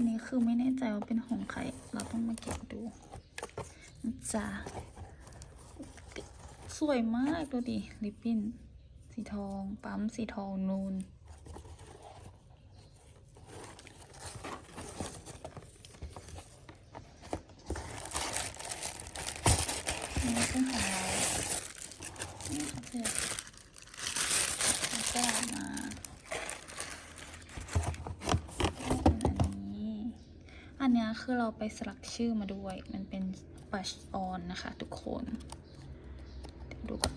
นนี้คือไม่แน่ใจว่าเป็นของใคร เราต้องมาเก็บดูนะจ้าสวยมากดูดิ ลิปปิ้น สีทอง ปั๊มสีทองนูน นี่เป็นของเรานี่ค่ะเพื่อนเอากระดาษมาอันนี้ อันนี้คือเราไปสลักชื่อมาด้วย มันเป็นบัชออนนะคะทุกคนเดี๋ยวดูก่อน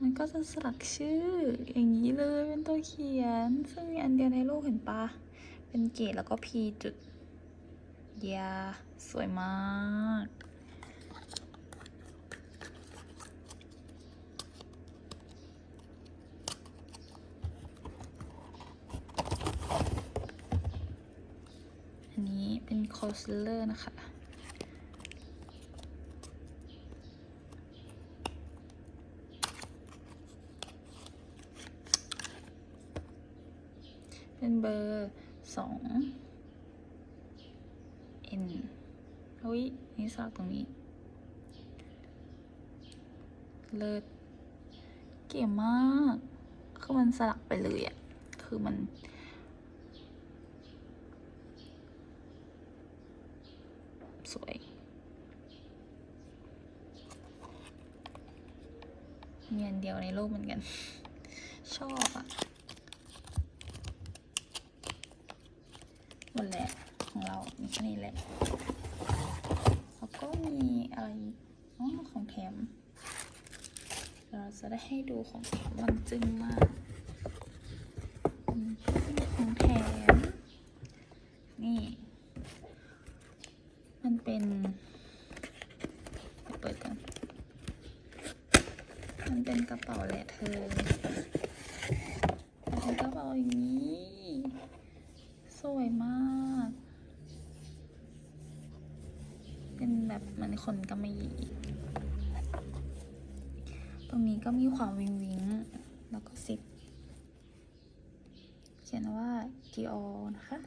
มันก็จะสลักชื่ออย่างนี้เลยเป็นตัวเขียน ซึ่งมีอันเดียวในโลกเห็นปะเป็นเกตแล้วก็พีจุดยาสวยมาก อันนี้เป็นคอสเลอร์นะคะ เป็นเบอร์สอง N เฮ้ยนี่สักตรงนี้ เลิศเก๋มาก คือมันสลักไปเลยอะคือมัน สวย มีอันเดียวในโลกเหมือนกัน ชอบอะหมดแหละของเรา มีแค่นี้แหละ แล้วก็มีอะไรอ๋อของแถมเราจะได้ให้ดูของแถมมันจึ้งมากของแถมนี่ เป็น เปิดกัน มันเป็นกระเป๋าแหละเธอเป็นกระเป๋าอย่างนี้ สวยมาก เป็นแบบเหมือนขนกำมะหยี่ตรงนี้ก็มีความวิงวิงแล้วก็ซิปเขียนว่า Dior นะคะ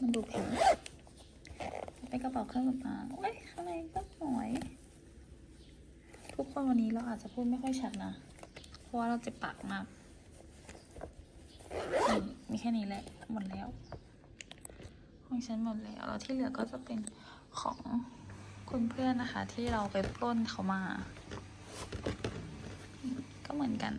มันดูแพง เนกระเป๋าเครื่องสำอางโอ้ยข้างในก็สวยทุกคนวันนี้เราอาจจะพูดไม่ค่อยชัดนะ เพราะว่าเราเจ็บปากมาก มีแค่นี้แหละ หมดแล้ว ของฉันหมดแล้ว แล้วที่เหลือก็จะเป็นของคุณเพื่อนนะคะ ที่เราไปปล้นเขามา ก็เหมือนกัน